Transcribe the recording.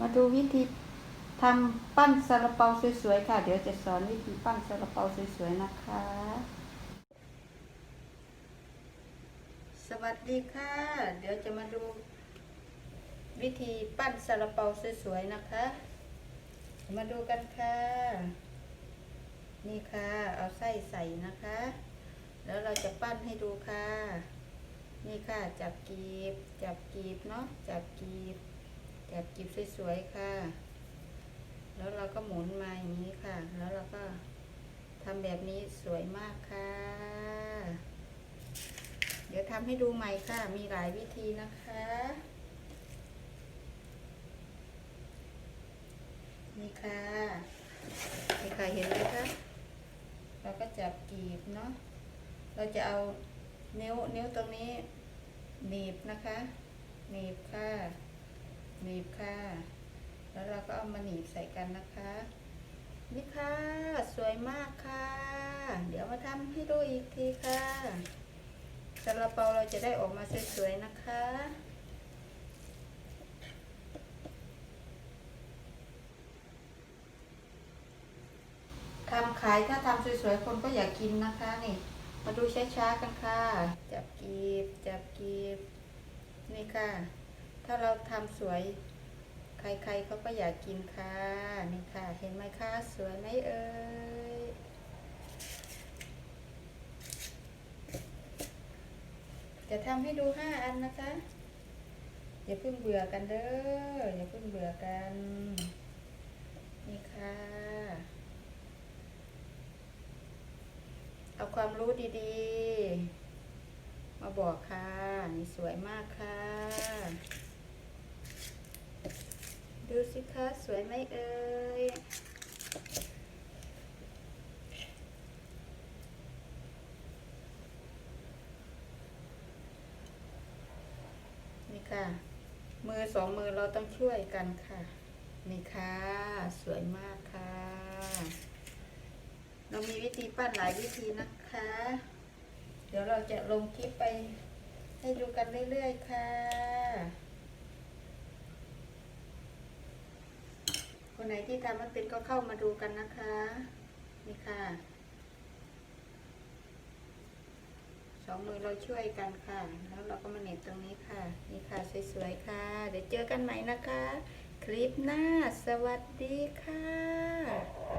มาดูวิธีทำปั้นซาลาเปาสวยๆค่ะ เดี๋ยวจะสอนวิธีปั้นซาลาเปาสวยๆนะคะ สวัสดีค่ะ เดี๋ยวจะมาดู วิธีปั้นซาลาเปาสวยๆนะคะ มาดูกันค่ะ นี่ค่ะ เอาไส้ใส่นะคะ แล้วเราจะปั้นให้ดูค่ะ นี่ค่ะ จับกีบ จับกีบเนาะ จับกีบ จับกีบสวยๆค่ะ แล้วเราก็หมุนมาอย่างนี้ค่ะ แล้วเราก็ทำแบบนี้สวยมากค่ะ เดี๋ยวทำให้ดูใหม่ค่ะ มีหลายวิธีนะคะ นี่ค่ะ นี่ค่ะเห็นไหมคะ เราก็จับกีบเนาะ เราจะเอานิ้วนิ้วตรงนี้หนีบนะคะหนีบค่ะ หนีบค่ะ แล้วเราก็เอามาหนีบใส่กันนะคะ นี่ค่ะ สวยมากค่ะ เดี๋ยวมาทำให้ดูอีกทีค่ะซาลาเปาเราจะได้ออกมาสวยๆนะคะทำขายถ้าทำสวยๆ คนก็อยากกินนะคะนี่มาดูช้าๆกันค่ะ จับกีบ จับกีบ นี่ค่ะ ถ้าเราทำสวย ใครๆเขาก็อยากกินค่ะ นี่ค่ะ เห็นไหมคะสวยไหมเอ่ยจะทำให้ดูห้าอันนะคะ อย่าเพิ่งเบื่อกันเด้อ อย่าเพิ่งเบื่อกัน นี่ค่ะ เอาความรู้ดีๆ มาบอกค่ะ นี่สวยมากค่ะ ดูสิคะสวยไหมเอ่ยนี่ค่ะ มือสองมือเราต้องช่วยกันค่ะ นี่ค่ะ สวยมากค่ะ เรามีวิธีปั้นหลายวิธีนะคะ เดี๋ยวเราจะลงคลิปไปให้ดูกันเรื่อยๆค่ะ คนไหนที่ทำไม่เป็นก็เข้ามาดูกันนะคะ นี่ค่ะ สองมือเราช่วยกันค่ะ แล้วเราก็มาเหน็บตรงนี้ค่ะ นี่ค่ะสวยๆค่ะ เดี๋ยวเจอกันใหม่นะคะ คลิปหน้า สวัสดีค่ะ